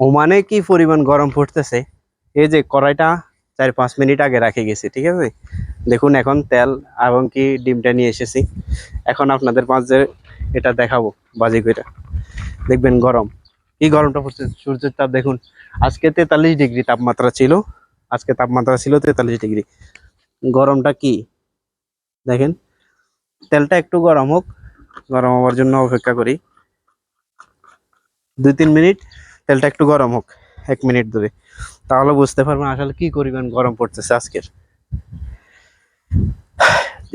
ওমানে কি পরিমাণ গরম পড়তেছে? এই যে কড়াইটা চার পাঁচ মিনিট আগে রাখে গেছি, ঠিক আছে? দেখুন, এখন তেল এবং কি ডিমটা নিয়ে এসেছি। এখন আপনাদের মাঝে এটা দেখাবো, বাজি করে দেখবেন গরম। কি গরমটা পড়ছে সূর্যের তাপ, দেখুন। আজকে তেতাল্লিশ ডিগ্রি তাপমাত্রা ছিল। আজকে তাপমাত্রা ছিল তেতাল্লিশ ডিগ্রি। গরমটা কি? দেখেন, তেলটা একটু গরম হোক। গরম হওয়ার জন্য অপেক্ষা করি। দুই তিন মিনিট। তেলটা একটু গরম হোক, এক মিনিট ধরে। তাহলে বুঝতে পারবেন আসলে কি পরিমাণ গরম পড়তেছে আজকের।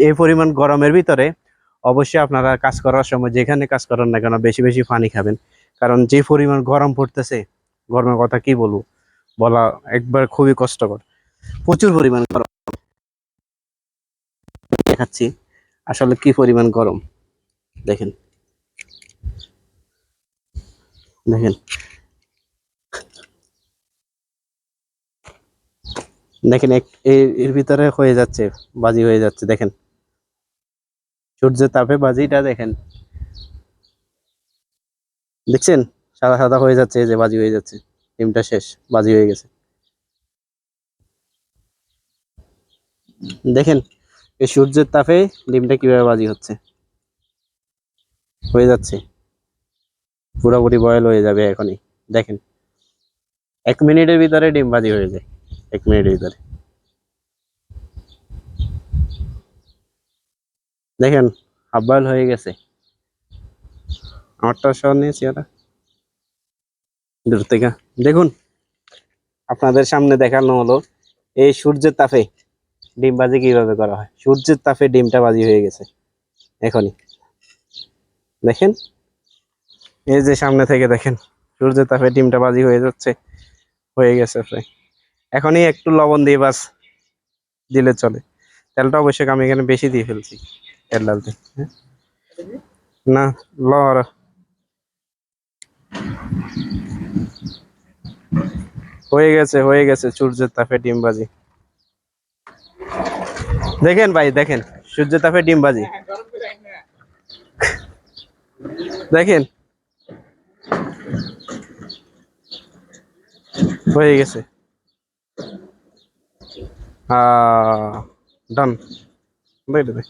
এই পরিমাণ গরমের ভিতরে অবশ্যই আপনারা কাজ করার সময়, যেখানে কাজ করেন না কেন, বেশি বেশি পানি খাবেন। কারণ যে পরিমাণ গরম পড়তেছে, গরমের কথা কি বলব? বলা একবার খুবই কষ্টকর। প্রচুর পরিমাণ গরম। দেখাচ্ছি আসলে কি পরিমাণ গরম। দেখেন। দেখেন। দেখেন এর ভিতরে হয়ে যাচ্ছে, বাজি হয়ে যাচ্ছে, দেখেন। সূর্যের তাপে বাজিটা দেখেন। দেখছেন? সাদা সাদা হয়ে যাচ্ছে যে বাজি হয়ে যাচ্ছে। ডিমটা শেষ, বাজি হয়ে গেছে। দেখেন, এই সূর্যের তাপে ডিমটা কীভাবে বাজি হচ্ছে? হয়ে যাচ্ছে। পুরোপুরি বয়েল হয়ে যাবে এখনই। দেখেন, এক মিনিটের ভিতরে ডিম বাজি হয়ে যায়। এক মিনিটের ভিতরে দেখেন হাফ বয়েল হয়ে গেছে আমারটা সহ নিয়েছি ওরা দূর থেকে দেখুন আপনাদের সামনে দেখানো হলো এই সূর্যের ডিম বাজি কীভাবে করা হয় সূর্যের তাপে ডিমটা বাজি হয়ে গেছে এখনই দেখেন এই যে সামনে থেকে দেখেন সূর্যের তাপে ডিমটা বাজি হয়ে যাচ্ছে হয়ে গেছে প্রায় এখনই একটু লবণ দিয়ে বাস দিলে চলে। তেলটা অবশ্যই আমি এখানে বেশি দিয়ে ফেলছি, তেল ডালতে। হ্যাঁ? না লর হয়ে গেছে হয়ে গেছে, সূর্যের তাপে ডিম বাজি দেখেন ভাই, দেখেন, সূর্যের তাপে ডিম বাজি দেখেন। হয়ে গেছে। Uh, done. Later.